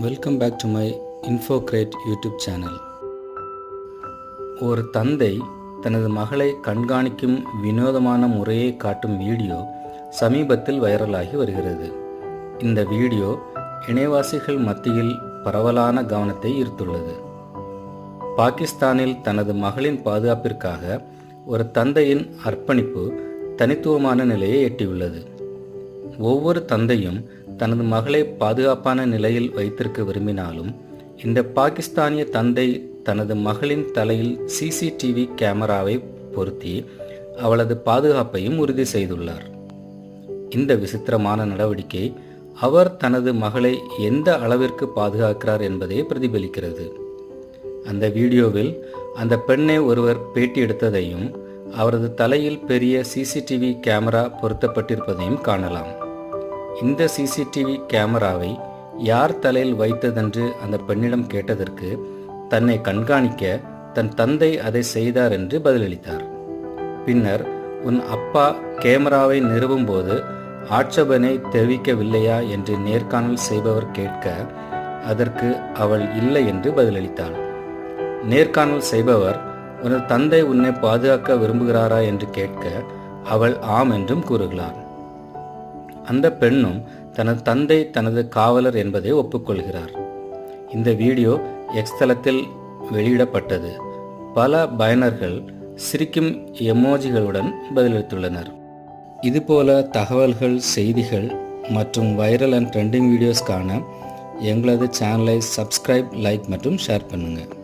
Welcome back to my இன்ஃபோக்ரேட் YouTube channel ஒரு தந்தை தனது மகளை கண்காணிக்கும் வினோதமான முறையை காட்டும் வீடியோ சமீபத்தில் வைரலாகி வருகிறது. இந்த வீடியோ இணைவாசிகள் மத்தியில் பரவலான கவனத்தை ஈர்த்துள்ளது. பாகிஸ்தானில் தனது மகளின் பாதுகாப்பிற்காக ஒரு தந்தையின் அர்ப்பணிப்பு தனித்துவமான நிலையை எட்டியுள்ளது. ஒவ்வொரு தந்தையும் தனது மகளை பாதுகாப்பான நிலையில் வைத்திருக்க விரும்பினாலும் இந்த பாகிஸ்தானிய தந்தை தனது மகளின் தலையில் சிசிடிவி கேமராவை பொருத்தி அவளது பாதுகாப்பையும் உறுதி செய்துள்ளார். இந்த விசித்திரமான நடவடிக்கை அவர் தனது மகளை எந்த அளவிற்கு பாதுகாக்கிறார் என்பதை பிரதிபலிக்கிறது. அந்த வீடியோவில் அந்த பெண்ணை ஒருவர் பேட்டி எடுத்ததையும் அவரது தலையில் பெரிய சிசிடிவி கேமரா பொருத்தப்பட்டிருப்பதையும் காணலாம். இந்த சிசிடிவி கேமராவை யார் தலையில் வைத்ததென்று அந்த பெண்ணிடம் கேட்டதற்கு தன்னை கண்காணிக்க தன் தந்தை அதை செய்தார் என்று பதிலளித்தார். பின்னர் உன் அப்பா கேமராவை நிறுவும் போது ஆட்சேபனை தெரிவிக்கவில்லையா? என்று நேர்காணல் செய்பவர் கேட்க அதற்கு அவள் இல்லை என்று பதிலளித்தாள். நேர்காணல் செய்பவர் உனது தந்தை உன்னை பாதுகாக்க விரும்புகிறாரா? என்று கேட்க அவள் ஆம் என்றும் கூறுகிறார். அந்த பெண்ணும் தனது தந்தை தனது காவலர் என்பதை ஒப்புக்கொள்கிறார். இந்த வீடியோ எக்ஸ் தளத்தில் வெளியிடப்பட்டது. பல பயனர்கள் சிரிக்கும் எமோஜிகளுடன் பதிலளித்துள்ளனர். இதுபோல தகவல்கள் செய்திகள் மற்றும் வைரல் அண்ட் ட்ரெண்டிங் வீடியோஸ்க்கான எங்களது சேனலை சப்ஸ்கிரைப் லைக் மற்றும் ஷேர் பண்ணுங்கள்